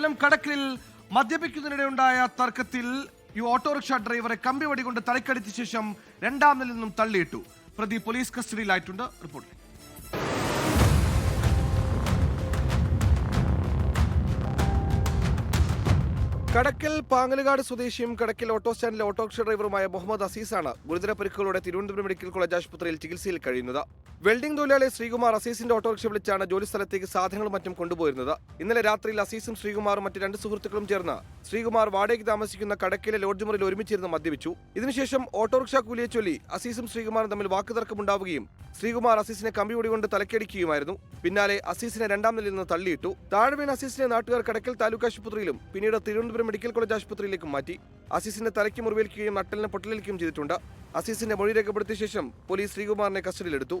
കൊല്ലം കടക്കിൽ മദ്യപിക്കുന്നതിനിടെയുണ്ടായ തർക്കത്തിൽ ഈ ഓട്ടോറിക്ഷ ഡ്രൈവറെ കമ്പി വടികൊണ്ട് തലക്കടിച്ച ശേഷം രണ്ടാം നിലയിൽ നിന്നും തള്ളിയിട്ടു. പ്രതി പോലീസ് കസ്റ്റഡിയിലായിട്ടുണ്ട്. റിപ്പോർട്ട്. കടക്കൽ പാങ്ങലുകാട് സ്വദേശിയും കടക്കൽ ഓട്ടോ സ്റ്റാൻഡിലെ ഓട്ടോറിക്ഷ ഡ്രൈവറുമായ മുഹമ്മദ് അസീസാണ് ഗുരുതര പരിക്കുകളോടെ തിരുവനന്തപുരം മെഡിക്കൽ കോളേജ് ആശുപത്രിയിൽ ചികിത്സയിൽ കഴിയുന്നത്. വെൽഡിംഗ് തൊഴിലാളി ശ്രീകുമാർ അസീസിന്റെ ഓട്ടോറിക്ഷ വിളിച്ചാണ് ജോലി സ്ഥലത്തേക്ക് സാധനങ്ങളും മറ്റും കൊണ്ടുപോയിരുന്നത്. ഇന്നലെ രാത്രിയിൽ അസീസും ശ്രീകുമാറും മറ്റ് രണ്ട് സുഹൃത്തുക്കളും ചേർന്ന് ശ്രീകുമാർ വാടകയ്ക്ക് താമസിക്കുന്ന കടക്കിലെ ലോഡ്ജ് മുറിയിൽ ഒരുമിച്ചിരുന്ന് മദ്യപിച്ചു. ഇതിനുശേഷം ഓട്ടോറിക്ഷ കൂലിയെ ചൊല്ലി അസീസും ശ്രീകുമാറും തമ്മിൽ വാക്കുതർക്കമുണ്ടാവുകയും ശ്രീകുമാർ അസീസിനെ കമ്പിയൊടി കൊണ്ട് തലക്കടിക്കുകയുമായിരുന്നു. പിന്നാലെ അസീസിനെ രണ്ടാം നിലയിൽ നിന്ന് തള്ളിയിട്ടു. താഴെ അസീസിനെ നാട്ടുകാർ കടക്കൽ താലൂക്ക് ആശുപത്രിയിലും പിന്നീട് തിരുവനന്തപുരം മെഡിക്കൽ കോളേജ് ആശുപത്രിയിലേക്കും മാറ്റി. അസീസിന്റെ തലയ്ക്ക് മുറിവേൽക്കുകയും നട്ടലിന് പൊട്ടലേൽക്കുകയും ചെയ്തിട്ടുണ്ട്. അസീസിന്റെ മൊഴി രേഖപ്പെടുത്തിയ ശേഷം പോലീസ് ശ്രീകുമാറിനെ കസ്റ്റഡിയിലെടുത്തു.